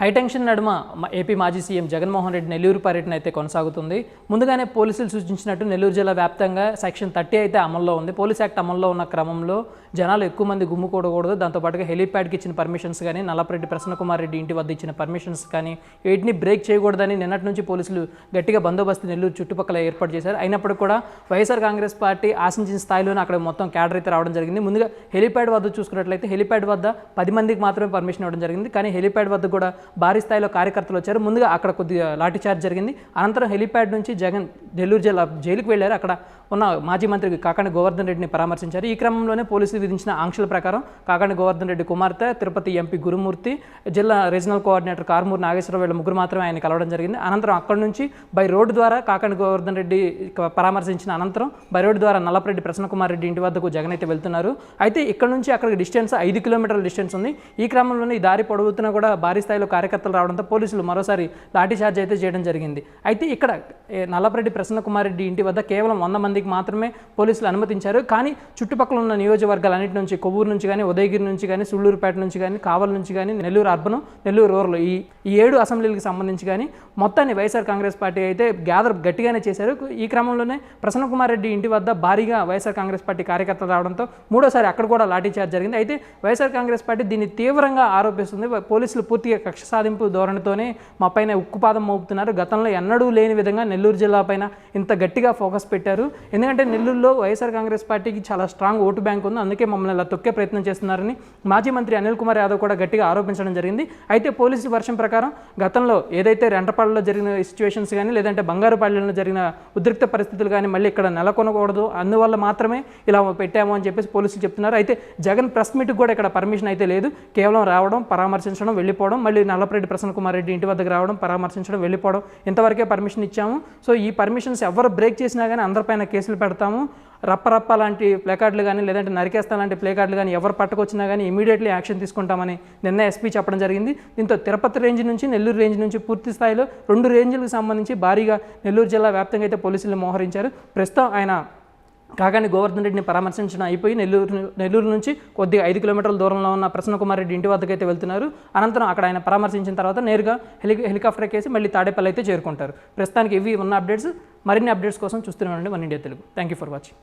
High tension నడుమ AP మాజీ CM Jaganmohan Reddy Nellore పర్యటన అయితే కొనసాగుతుంది. ముందుగానే పోలీసులు సూచించినట్టు నెల్లూరు జిల్లా వ్యాప్తంగా సెక్షన్ థర్టీ అయితే అమల్లో ఉంది. పోలీస్ యాక్ట్ అమల్లో ఉన్న క్రమంలో జనాలు ఎక్కువ మంది గుమ్ముకూడకూడదు దాంతోపాటుగా హెలీప్యాడ్కి ఇచ్చిన పర్మిషన్స్ కానీ నల్లపరెడ్డి ప్రసన్నకుమార్ రెడ్డి ఇంటి వద్ద ఇచ్చిన పర్మిషన్స్ కానీ వీటిని బ్రేక్ చేయకూడదని నిన్నటి నుంచి పోలీసులు గట్టిగా బందోబస్తు నెల్లూరు చుట్టుపక్కల ఏర్పాటు చేశారు. అయినప్పటికీ కూడా వైఎస్ఆర్ కాంగ్రెస్ పార్టీ ఆశించిన స్థాయిలోనే అక్కడ మొత్తం క్యాడర్ అయితే రావడం జరిగింది. ముందుగా హెలీప్యాడ్ వద్ద చూసుకున్నట్లయితే హెలీప్యాడ్ వద్ద పది మందికి మాత్రమే పర్మిషన్ ఇవ్వడం జరిగింది. కానీ హెలీప్యాడ్ వద్ద కూడా భారీ స్థాయిలో కార్యకర్తలు వచ్చారు. ముందుగా అక్కడ కొద్దిగా లాఠీ చార్జ్ జరిగింది. అనంతరం హెలీప్యాడ్ నుంచి జగన్ నెల్లూరు జిల్లా జైలుకు వెళ్ళారు. అక్కడ ఉన్న మాజీ మంత్రి కాకండి గోవర్ధన్ రెడ్డిని పరామర్శించారు. ఈ క్రమంలోనే పోలీసులు విధించిన ఆంక్షల ప్రకారం కాకండి గోవర్ధన్ రెడ్డి కుమార్తె తిరుపతి ఎంపీ గురుమూర్తి జిల్లా రీజనల్ కోఆర్డినేటర్ కారుమూరు నాగేశ్వరరావు వీళ్ళ ముగ్గురు మాత్రమే ఆయన కలవడం జరిగింది. అనంతరం అక్కడి నుంచి బై రోడ్డు ద్వారా కాకండి గోవర్ధన్ రెడ్డి పరామర్శించిన అనంతరం బై రోడ్డు ద్వారా నల్లపరెడ్డి ప్రసన్నకుమార్ రెడ్డి ఇంటి వద్దకు జగన్ అయితే వెళ్తున్నారు. అయితే ఇక్కడ నుంచి అక్కడికి డిస్టెన్స్ ఐదు కిలోమీటర్ల డిస్టెన్స్ ఉంది. ఈ క్రమంలోనే ఈ దారి పొడవుతున్నా కూడా భారీ స్థాయిలో కార్యకర్తలు రావడంతో పోలీసులు మరోసారి లాఠీ చార్జ్ అయితే చేయడం జరిగింది. అయితే ఇక్కడ నల్లపరెడ్డి నల్లపరెడ్డి ప్రసన్నకుమార్ రెడ్డి ఇంటి వద్ద కేవలం వంద మంది మందికి మాత్రమే పోలీసులు అనుమతించారు. కానీ చుట్టుపక్కల ఉన్న నియోజకవర్గాలన్నింటి నుంచి కొవ్వూరు నుంచి కానీ ఉదయగిరి నుంచి కానీ సుళ్ళూరుపేట నుంచి కానీ కావల్ నుంచి కానీ నెల్లూరు అర్బన్ నెల్లూరు రూరల్ ఈ ఈ ఏడు అసెంబ్లీలకు సంబంధించి కానీ మొత్తాన్ని వైఎస్ఆర్ కాంగ్రెస్ పార్టీ అయితే గ్యాదర్ గట్టిగానే చేశారు. ఈ క్రమంలోనే ప్రసన్న కుమార్ రెడ్డి ఇంటి వద్ద భారీగా వైఎస్ఆర్ కాంగ్రెస్ పార్టీ కార్యకర్తలు రావడంతో మూడోసారి అక్కడ కూడా లాఠీ చార్జ్ జరిగింది. అయితే వైఎస్ఆర్ కాంగ్రెస్ పార్టీ దీన్ని తీవ్రంగా ఆరోపిస్తుంది. పోలీసులు పూర్తిగా కక్ష సాధింపు ధోరణితోనే మా పైన ఉక్కుపాదం మోపుతున్నారు. గతంలో ఎన్నడూ లేని విధంగా నెల్లూరు జిల్లా పైన ఇంత గట్టిగా ఫోకస్ పెట్టారు. ఎందుకంటే నెల్లూరులో వైఎస్ఆర్ కాంగ్రెస్ పార్టీకి చాలా స్ట్రాంగ్ ఓటు బ్యాంక్ ఉంది. అందుకే మమ్మల్ని ఇలా తొక్కే ప్రయత్నం చేస్తున్నారని మాజీ మంత్రి అనిల్ కుమార్ యాదవ్ కూడా గట్టిగా ఆరోపించడం జరిగింది. అయితే పోలీసు వర్షం ప్రకారం గతంలో ఏదైతే రెంటపాళ్ళలో జరిగిన సిచ్యువేషన్స్ కానీ లేదంటే బంగారుపాళ్యంలో జరిగిన ఉద్రిక్త పరిస్థితులు కానీ మళ్ళీ ఇక్కడ నెలకొనకూడదు. అందువల్ల మాత్రమే ఇలా పెట్టాము అని చెప్పేసి పోలీసులు చెప్తున్నారు. అయితే జగన్ ప్రెస్ మీట్కి కూడా ఇక్కడ పర్మిషన్ అయితే లేదు. కేవలం రావడం పరామర్శించడం వెళ్ళిపోవడం మళ్ళీ నల్లపరెడ్డి ప్రసన్న కుమార్ రెడ్డి ఇంటి వద్దకు రావడం పరామర్శించడం వెళ్ళిపోవడం ఇంతవరకే పర్మిషన్ ఇచ్చాము. సో ఈ పర్మిషన్స్ ఎవరు బ్రేక్ చేసినా కానీ అందరిపైన కేసులు పెడతాము. రప్ప రప్ప లాంటి ప్లేకార్డులు కానీ లేదంటే నరికేస్తా లాంటి ప్లేకార్డులు కానీ ఎవరు పట్టుకొచ్చినా కానీ ఇమీడియట్లీ యాక్షన్ తీసుకుంటామని నిన్న ఎస్పీ చెప్పడం జరిగింది. దీంతో తిరుపతి రేంజ్ నుంచి నెల్లూరు రేంజ్ నుంచి పూర్తి స్థాయిలో రెండు రేంజ్లకు సంబంధించి భారీగా నెల్లూరు జిల్లా వ్యాప్తంగా అయితే పోలీసులు మోహరించారు. ప్రస్తుతం ఆయన కాగానే గోవర్ధన్ రెడ్డిని పరామర్శించడం అయిపోయి నెల్లూరు నెల్లూరు నుంచి కొద్దిగా ఐదు కిలోమీటర్ల దూరంలో ఉన్న ప్రసన్నకుమార్ రెడ్డి ఇంటి వద్దకు అయితే వెళ్తున్నారు. అనంతరం అక్కడ ఆయన పరామర్శించిన తర్వాత నేరుగా హెలి హెలికాప్టర్ ఎక్కేసి మళ్ళీ తాడేపల్లి అయితే చేరుకుంటారు. ప్రస్తుతానికి ఇవి ఉన్న అప్డేట్స్. మరిన్ని అప్డేట్స్ కోసం చూస్తూనే ఉండండి. మన India Telugu. Thank you for watching